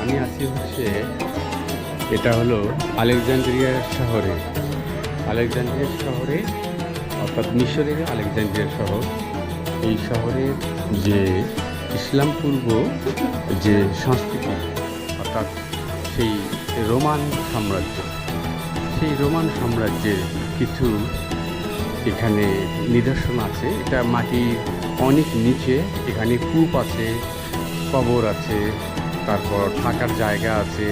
আমি আছি হচ্ছে, এটা হলো আলেকজান্দ্রিয়া শহরে। আলেকজান্দ্রিয়া শহরে, অর্থাৎ মিশরের আলেকজান্দ্রিয়া শহর। এই শহরের যে ইসলাম পূর্ব যে সংস্কৃতি, অর্থাৎ সেই রোমান সাম্রাজ্য, সেই রোমান সাম্রাজ্যের কিছু এখানে নিদর্শন আছে। এটা মাটির অনেক নিচে, এখানে কূপ আছে। কবর আছে, তারপর থাকার জায়গা আছে,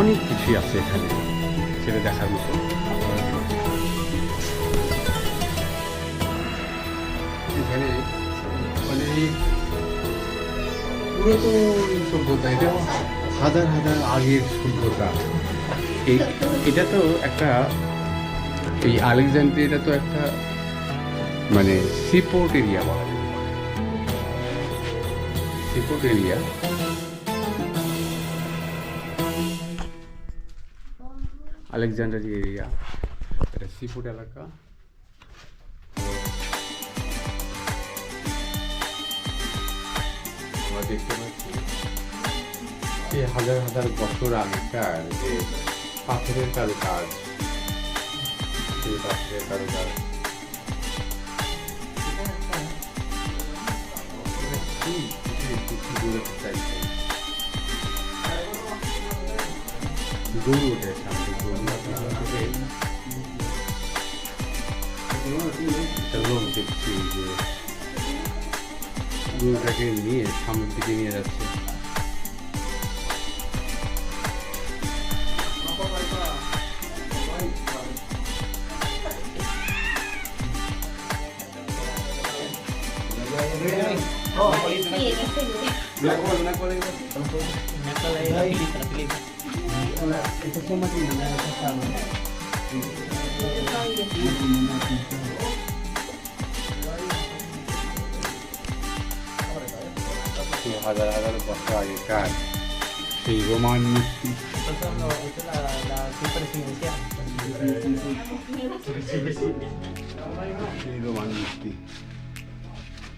অনেক কিছুই আছে এখানে, সেটা দেখার মতো। এখানে অনেক পুরাতন সভ্যতা, এটা হাজার হাজার আগের সভ্যতা। এই, এটা তো একটা, এই আলেকজান্দ্রিয়া এটা তো একটা মানে সিপোর্ট এরিয়া বলা সিপোর্ট এরিয়া আলেকজান্ডারি এরিয়া এটা সিপোর্ট এলাকা আমরা দেখতে পাচ্ছি যে হাজার হাজার বছর আগেকার যে পাথরের কারুকাজ বলতে চাইছে গরু ওঠে সামনে গরু লোক দেখছি যে গরুটাকে নিয়ে সামনের দিকে নিয়ে যাচ্ছে Sí, en este lugar. সেই হাজার হাজার বছর আগেকার সেই রোমান মূর্তি সেই রোমান মূর্তি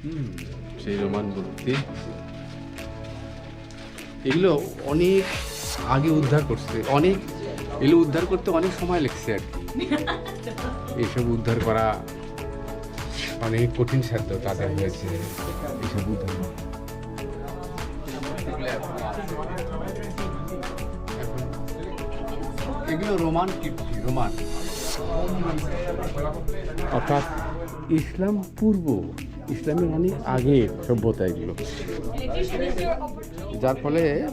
হুম, সেই রোমান মূর্তি এগুলো অনেক আগে উদ্ধার করছে, অনেক, এগুলো উদ্ধার করতে অনেক সময় লেগেছে আর কি। এসব উদ্ধার করা অনেক কঠিন সাধ্য তাদের হয়েছে এসব উদ্ধার। এগুলো রোমান কীর্তি, রোমান। অর্থাৎ ইসলাম পূর্ব, ইসলামের অনেক আগের সভ্যতা এগুলো। যার ফলে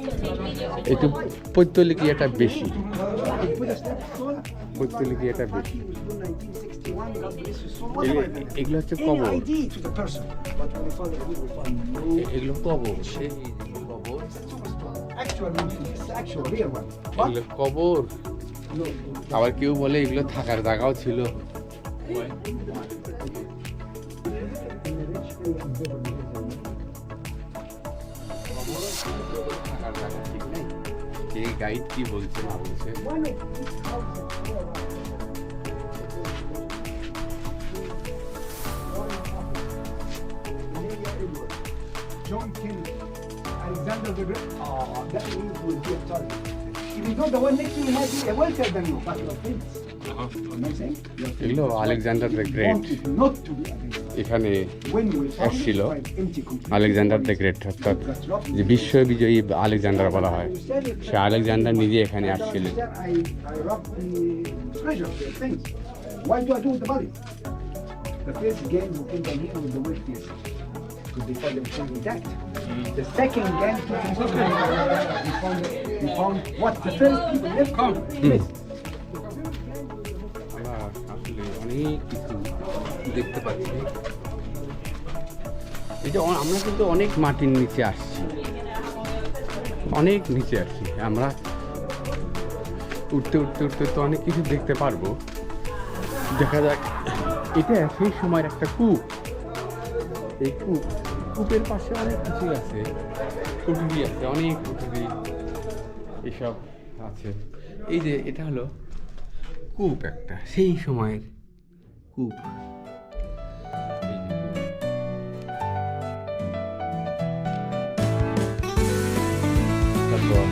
একটু পৈতলিকিয়াটা বেশি। পৈতলিকিয়াটা বেশি। এগুলো- হচ্ছে কবর। এগুলো কবর. এগুলো কবর। আবার কেউ বলে এগুলো থাকার জায়গাও ছিল। কে গাইড কি বলছে না বলছে John Kennedy, Alexander the Great. Ah, that means will be a target. Even though the one next to me might be a wealthier than you, but you're famous. Alexander the Great. এখানে এসেছিল Alexander the great অর্থাৎ যে বিশ্ব বিজয়ী Alexander বলা হয়। সে Alexander নিজে এখানে আসছিল। অনেক কিছু দেখতে পাচ্ছি। এটা আমরা কিন্তু অনেক মাটির নিচে আসছি। অনেক নিচে আসছি। আমরা উঠতে উঠতে উঠতে তো অনেক কিছু দেখতে পারব। দেখা যাক, এটা সেই সময়ের একটা কূপ। এই কূপ, কূপের পাশে অনেক কিছু আছে। কুটুরি আছে, অনেক কুটুরি এসব আছে। এই যে, এটা হলো কূপ একটা। সেই সময়ের কূপ এই যে কূপ। তারপর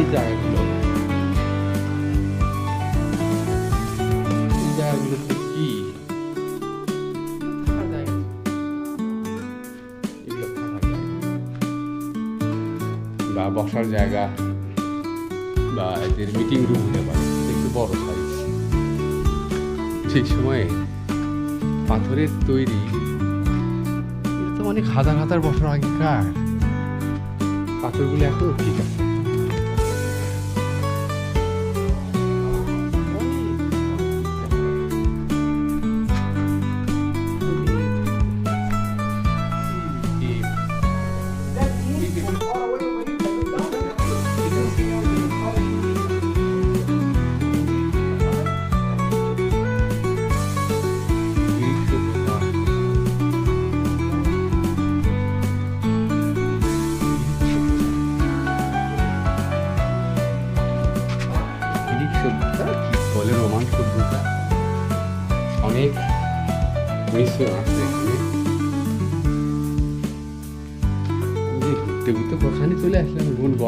এই জায়গাগুলো এই জায়গাগুলোতে কি থাকা যায় না। এগুলো থাকা যায় না। বা বসার জায়গা বা এদের মিটিং রুম হতে পারে একটু বড় সাইজ সেই সময়ে পাথরের তৈরি এটা তো অনেক হাজার হাজার বছর আগেকার পাথরগুলো এখনও ঠিক আছে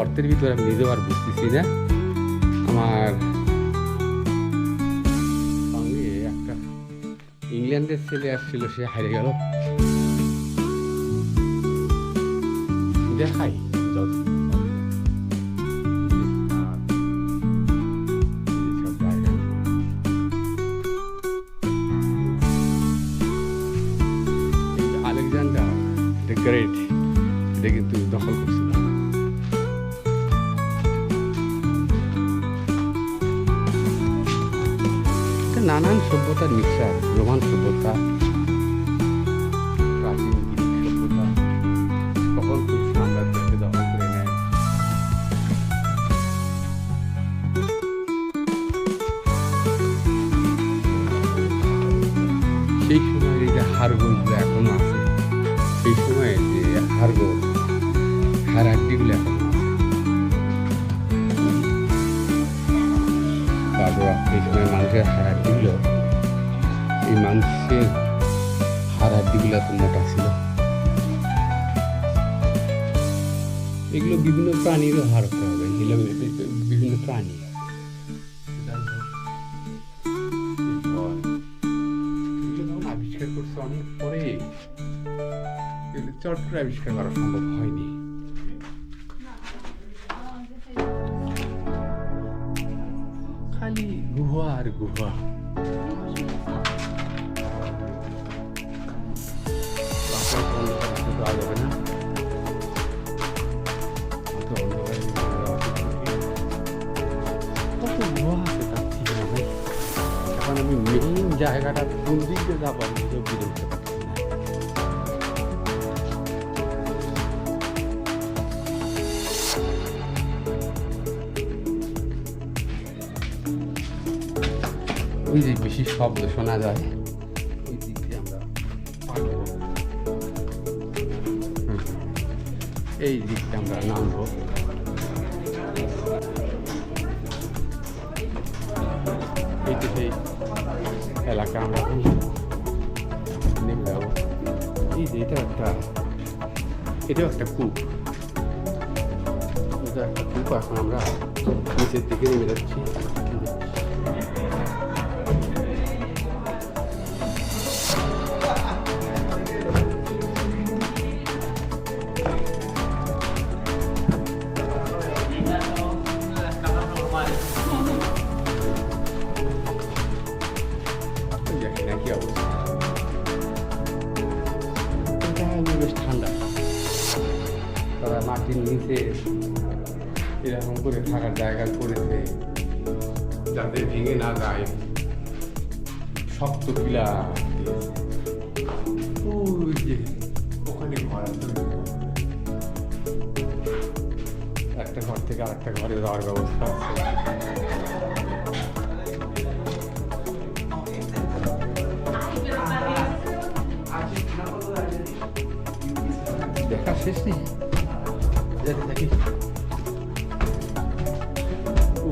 গর্তের ভিতরে আমি নিজেও আর বুঝতেছি না? আমার একটা ইংল্যান্ডের ছেলে আসছিল, সে হারিয়ে গেল। দেখাই আলেকজান্ডার দ্য গ্রেট। নানান সভ্যতার মিক্সার রোমান সভ্যতা এই সময় মানুষের হাড়াড্ডিগুলো এই মানুষের হাড়াড্ডিগুলো এত মোটা ছিল। এগুলো বিভিন্ন প্রাণীরও হার হবে বিভিন্ন প্রাণী। আবিষ্কার করছে অনেক পরে। চট করে আবিষ্কার করা সম্ভব হয়নি। জায়গাটা কোন দিক দিয়ে যাব আমি কেউ উঠতে ওই যে বেশি শব্দ শোনা যায়। এই দিক দিয়ে আমরা নামবো এটাও একটা কূপ। এটা একটা কূপ এখন আমরা নিচের দিকে নেমে যাচ্ছি। করে থাকার জায়গা করেছে যাতে ভেঙে না যায়। শক্ত পিলা। ওই যে, ওখানে ঘর একটা ঘর থেকে আরেকটা ঘরে যাওয়ার ব্যবস্থা আছে। দেখা শেষ নেই। দেখা।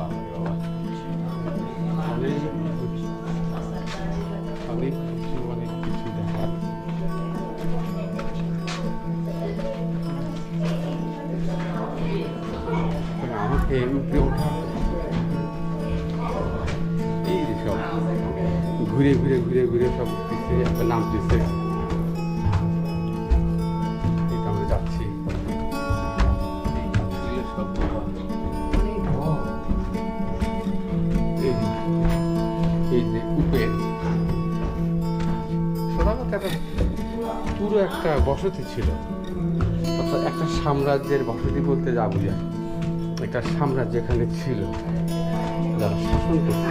দেখতে দেখার শেষ নেই বসতি ছিল। অর্থাৎ একটা সাম্রাজ্যের বসতি বলতে যা বোঝায়, একটা সাম্রাজ্য এখানে ছিল। যারা শাসন করত,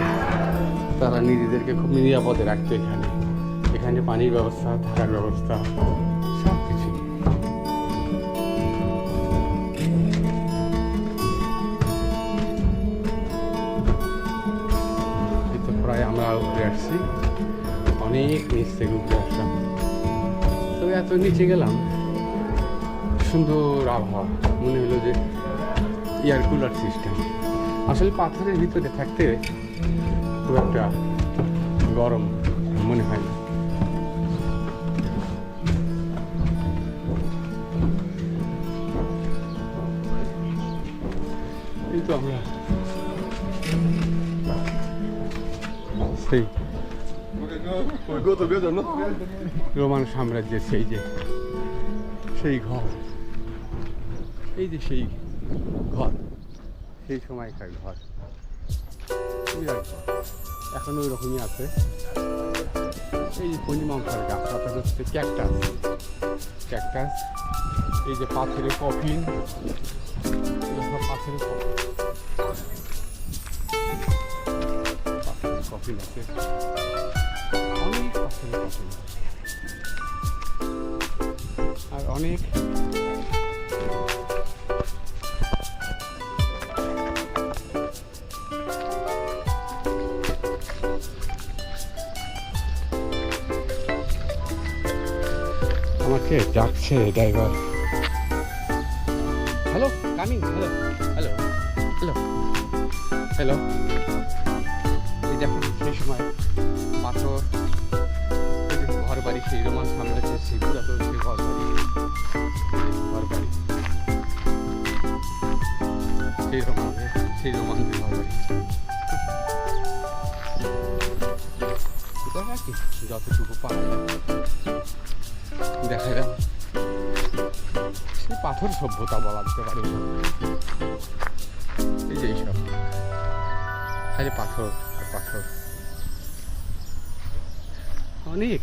তারা নিজেদেরকে খুব নিরাপদে রাখতো এখানে। এখানে পানির ব্যবস্থা থাকার ব্যবস্থা, সব কিছু। প্রায় আমরা উপরে আসছি। অনেক নিচ থেকে উপরে আসলাম। এত নিচে গেলাম। সুন্দর আবহাওয়া। মনে হলো যে এয়ার কুলার সিস্টেম আসলে পাথরের ভিতরে থাকতে খুব একটা গরম মনে হয় না। এই তো আমরা সেই রোমান সাম্রাজ্যের সেই যে, সেই ঘর। এই যে সেই ঘর, সেই সময়কার ঘর। ঘর এখন ওই রকমই আছে। এই যে পনিমাংসার গাছ হচ্ছে ক্যাকটাস। ক্যাকটাস। এই যে পাথরের কফিন। পাথরের কফিন। পাথরের কফিন আছে। অনেক পাথরের কফিন আর অনেক আমাকে ডাকছে driver. Hello, coming, hello hello hello hello. এই দেখুন, সেই সময় পাথর বাড়ি, সেই সাম্রাজ্যের সেই পুরাতন সেই ঘর বাড়ি। ঘর বাড়ি। সেই রোমানদের সেই কি, যতটুকু দেখা সেই পাথর সভ্যতা বলা যেতে পারে এই যে এইসব। খালি পাথর, আর পাথর। অনেক।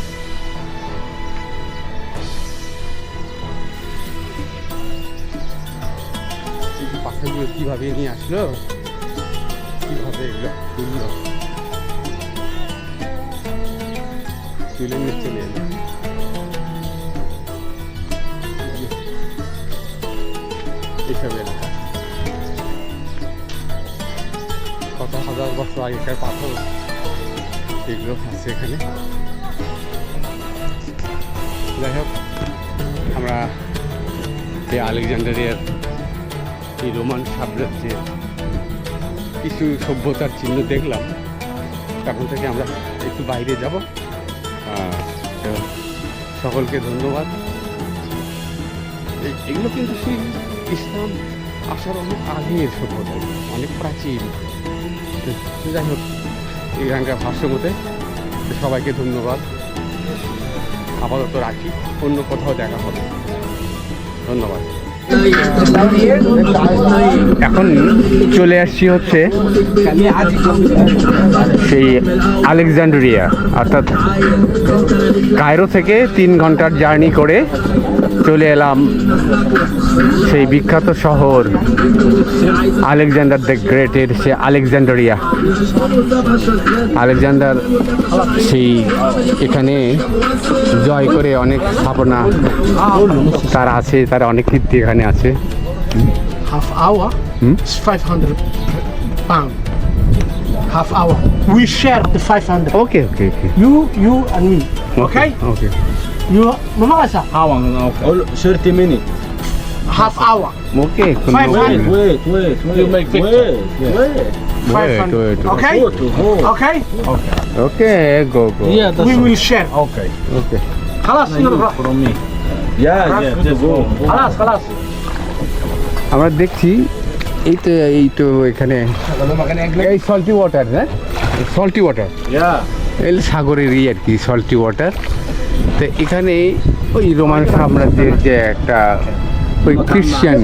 যে পাথরগুলো কীভাবে নিয়ে আসলো, কীভাবে এগুলো তুললো। তুলে নিয়ে চলে এলো। এইসব এলাকা। কত হাজার বছর আগেকার পাথর এগুলো আছে এখানে। যাই হোক, আমরা এই আলেকজান্ডারিয়ার এই রোমান সাম্রাজ্যের কিছু সভ্যতার চিহ্ন দেখলাম। তখন থেকে আমরা একটু বাইরে যাব। সকলকে ধন্যবাদ। এগুলো কিন্তু সেই ইসলাম আসার অনেক আগের সভ্যতা, অনেক প্রাচীন। যাই হোক এখানকার ভাষ্য মতে সবাইকে ধন্যবাদ। আপাতত রাখি, অন্য কোথাও দেখা হবে। ধন্যবাদ। এখন চলে আসছি হচ্ছে সেই আলেকজান্ড্রিয়া অর্থাৎ কায়রো থেকে তিন ঘণ্টার জার্নি করে চলে এলাম সেই বিখ্যাত শহর আলেকজান্ডার দ্য গ্রেটের সে আলেকজান্ডারিয়া আলেকজান্ডার সেই এখানে জয় করে অনেক স্থাপনা তার আছে তার অনেক কীর্তি এখানে আছে hour Hmm? is 500 pound. Half hour. We share the 500. Okay okay okay You, you and me. Okay? Okay You, Mama Asa, All 30 minutes. half hour. Okay Five hundred. Wait, wait, wait. You make wait, wait. 500. wait, wait. Okay? Go to go. Okay? Okay go go We will share. Okay. Okay خلاص يلا From me. Yeah, yeah, just go. خلاص خلاص আমরা দেখছি এই তো এই তো এখানে এই salty water হ্যাঁ salty water Yeah. এই সাগরেরই আর কি সল্টি ওয়াটার তো এখানে ওই রোমান সাম্রাজ্যের যে একটা, ওই খ্রিশ্চান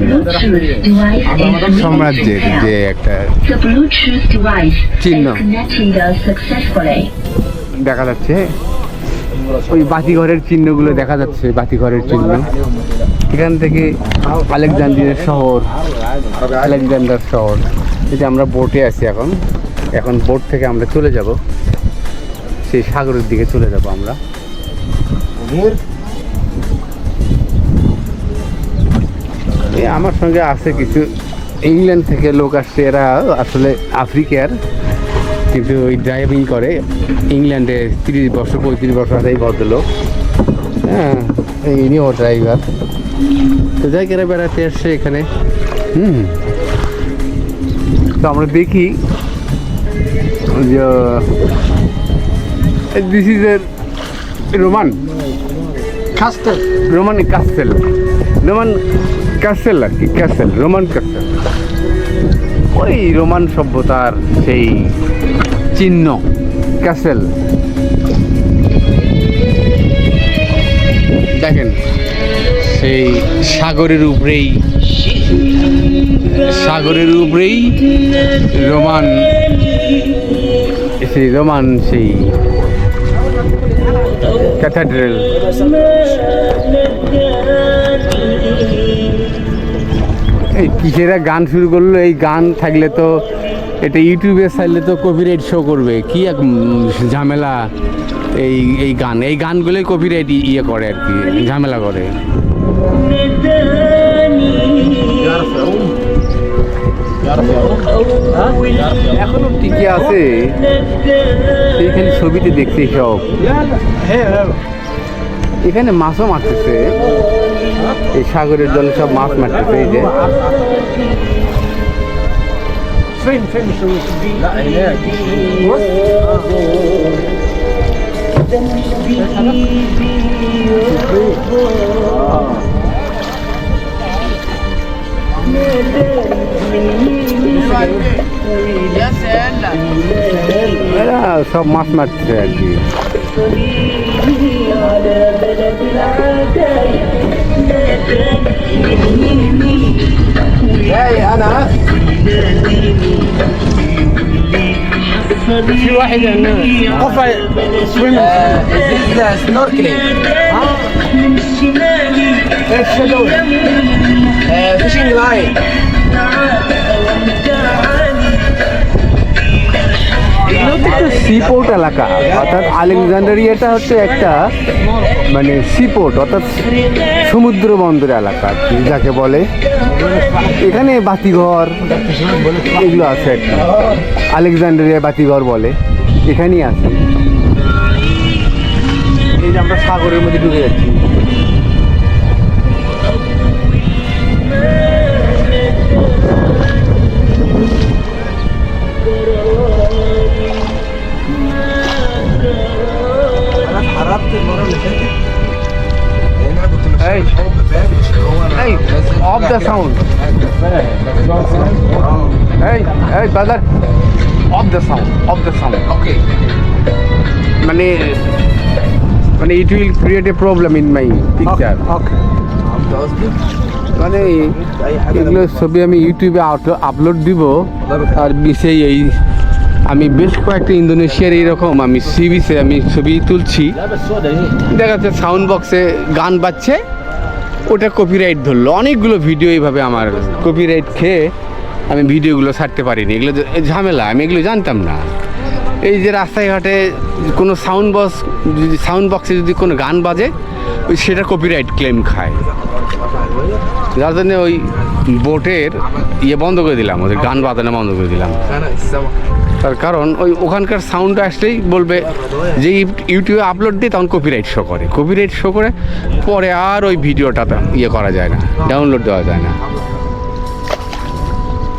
সাম্রাজ্যের যে একটা চিহ্ন. দেখা যাচ্ছে। ওই বাতিঘরের চিহ্নগুলো দেখা যাচ্ছে বাতিঘরের চিহ্ন। এখান থেকে আলেকজান্ড্রিয়ার শহর, আলেকজান্ডার শহর। এই যে আমরা বোটে আছি এখন। এখন বোট থেকে আমরা চলে যাব। সেই সাগরের দিকে চলে যাব আমরা। এই আমার সঙ্গে আছে কিছু ইংল্যান্ড থেকে লোক আসছে, এরা আসলে আফ্রিকার, কিন্তু ওই ড্রাইভিং করে ইংল্যান্ডে তিরিশ বছর, পঁয়ত্রিশ বছর আছে এই ভদ্রলোক। হ্যাঁ ইনিও ড্রাইভার তো যাই কেরা বেড়াতে আসছে এখানে। হুম। তো আমরা দেখি যে this is a Roman Castle. Roman castle Roman castle আর কি? ক্যাসেল রোমান কাস্টেল ওই রোমান সভ্যতার সেই চিহ্ন ক্যাসেল দেখেন, সেই সাগরের উপরেই সাগরের উপরেই রোমান সেই রোমান সেই ক্যাথাড্রাল এই কিসেরা গান শুরু করল? এই গান থাকলে তো, এটা ইউটিউবে চাইলে তো কপিরাইট শো করবে। কি এক ঝামেলা এই এই গান? এই গানগুলোই কপিরাইট ইয়ে করে আর কি, ঝামেলা করে। এখনও টিকে আছে। এইখানে ছবিতে দেখছি সব এখানে মাছও মারতেছে। এই সাগরের জলে সব মাছ মারতেছে, এই যে। يا سلام. لا صوب ما سمعت يا أنا في واحد قفا سويمنج سنوركلينج فيشنج لاين এগুলো হচ্ছে একটা সিপোর্ট এলাকা। অর্থাৎ আলেকজান্ডারিয়াটা হচ্ছে একটা মানে সিপোর্ট অর্থাৎ সমুদ্র বন্দর এলাকা যাকে বলে। এখানে বাতিঘর এগুলো আছে কি। আলেকজান্ডারিয়া বাতিঘর বলে। এখানেই আছে। এই যে আমরা সাগরের মধ্যে ঢুকে যাচ্ছি। সাউন্ড এই এই brother of the sound of the sound okay মানে মানে it will create a problem in my picture মানে এগুলো ছবি আমি ইউটিউবে আপলোড দিব। আর বিশেই এই আমি বেশ কয়েকটা ইন্দোনেশিয়ার এইরকম আমি সি বিচে আমি ছবি তুলছি। দেখা যাচ্ছে সাউন্ড বক্সে গান বাজছে। ওটা কপিরাইট ধরলো। অনেকগুলো ভিডিও এইভাবে আমার কপিরাইট খেয়ে আমি ভিডিওগুলো ছাড়তে পারিনি। এগুলো ঝামেলা, আমি এগুলো জানতাম না। এই যে রাস্তায় ঘাটে কোনো সাউন্ড বক্স যদি সাউন্ড বক্সে যদি কোনো গান বাজে, ওই সেটা কপিরাইট ক্লেম খায়। যার জন্য ওই বোটের ইয়ে বন্ধ করে দিলাম, ওদের গান বাজানো বন্ধ করে দিলাম। তার কারণ ওই ওখানকার সাউন্ড আসলেই বলবে যে ইউ- ইউটিউবে আপলোড দিই তখন কপিরাইট শো করে। কপিরাইট শো করে পরে আর ওই ভিডিওটা ইয়ে করা যায় না ডাউনলোড দেওয়া যায় না।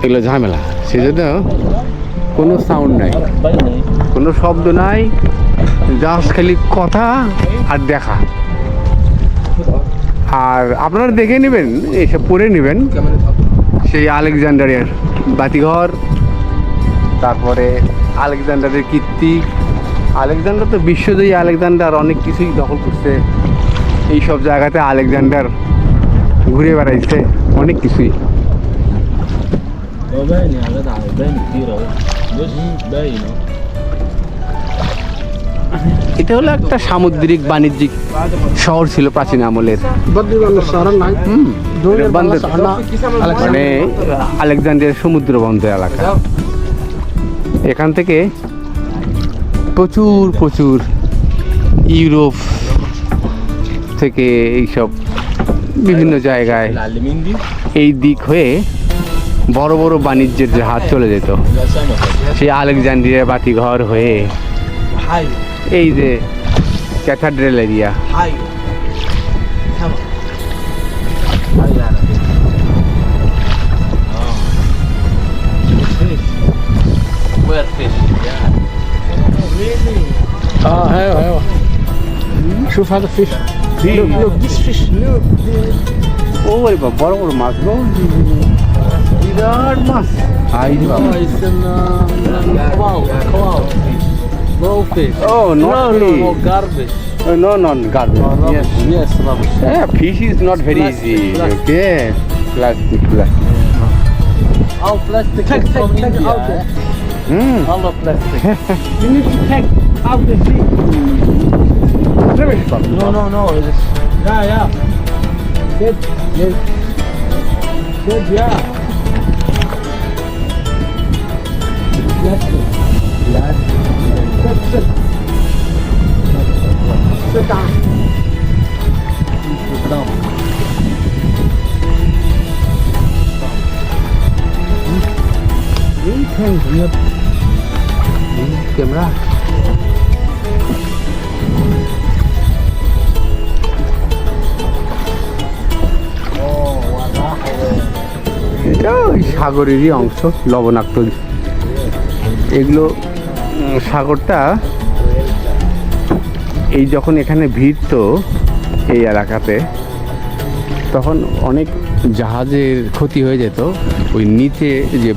এগুলো ঝামেলা। সেই জন্য কোনো সাউন্ড নাই। কোনো শব্দ নাই জাস্ট খালি কথা আর দেখা। আর আপনারা দেখে নেবেন এসব পড়ে নেবেন সেই আলেকজান্ডারের বাতিঘর। তারপরে আলেকজান্ডারের কীর্তি। আলেকজান্ডার তো বিশ্বজয়ী আলেকজান্ডার অনেক কিছুই দখল করছে। এই সব জায়গাতে আলেকজান্ডার ঘুরে বেড়াইছে অনেক কিছুই। এটা হলো একটা সামুদ্রিক বাণিজ্যিক শহর ছিল প্রাচীন আমলের। মানে আলেকজান্ডার সমুদ্র বন্দর এলাকা। এখান থেকে প্রচুর প্রচুর ইউরোপ থেকে এইসব বিভিন্ন জায়গায় এই দিক হয়ে বড় বড় বাণিজ্যের হাত চলে যেত। সেই আলেকজান্ড্রিয়া বাতিঘর হয়ে এই যে cathedral area. fish. Yeah. Really? Oh, hell, hell. Show for the fish. Look, look, this fish. Look. ওরে বাবা বড় বড় মাছ গো বিরাট mask? আই বাবা খাও খাও no fish O no no garbage Uh, no, no, garbage. No, no garbage. yes, yes, rubbish. Yeah, fish is not very plastic, easy. Plastic. Okay, plastic, plastic. All plastic take, take, from. Out there eh? Hmm. all of plastic you need to take out the sea rubbish no no no it's yeah yeah good yes good yeah সাগরেরই অংশ, লবণাক্ত। এগুলো সাগরটা এই যখন এখানে ভিড়ত এই এলাকাতে, তখন অনেক জাহাজের ক্ষতি হয়ে যেত। ওই নিচে যে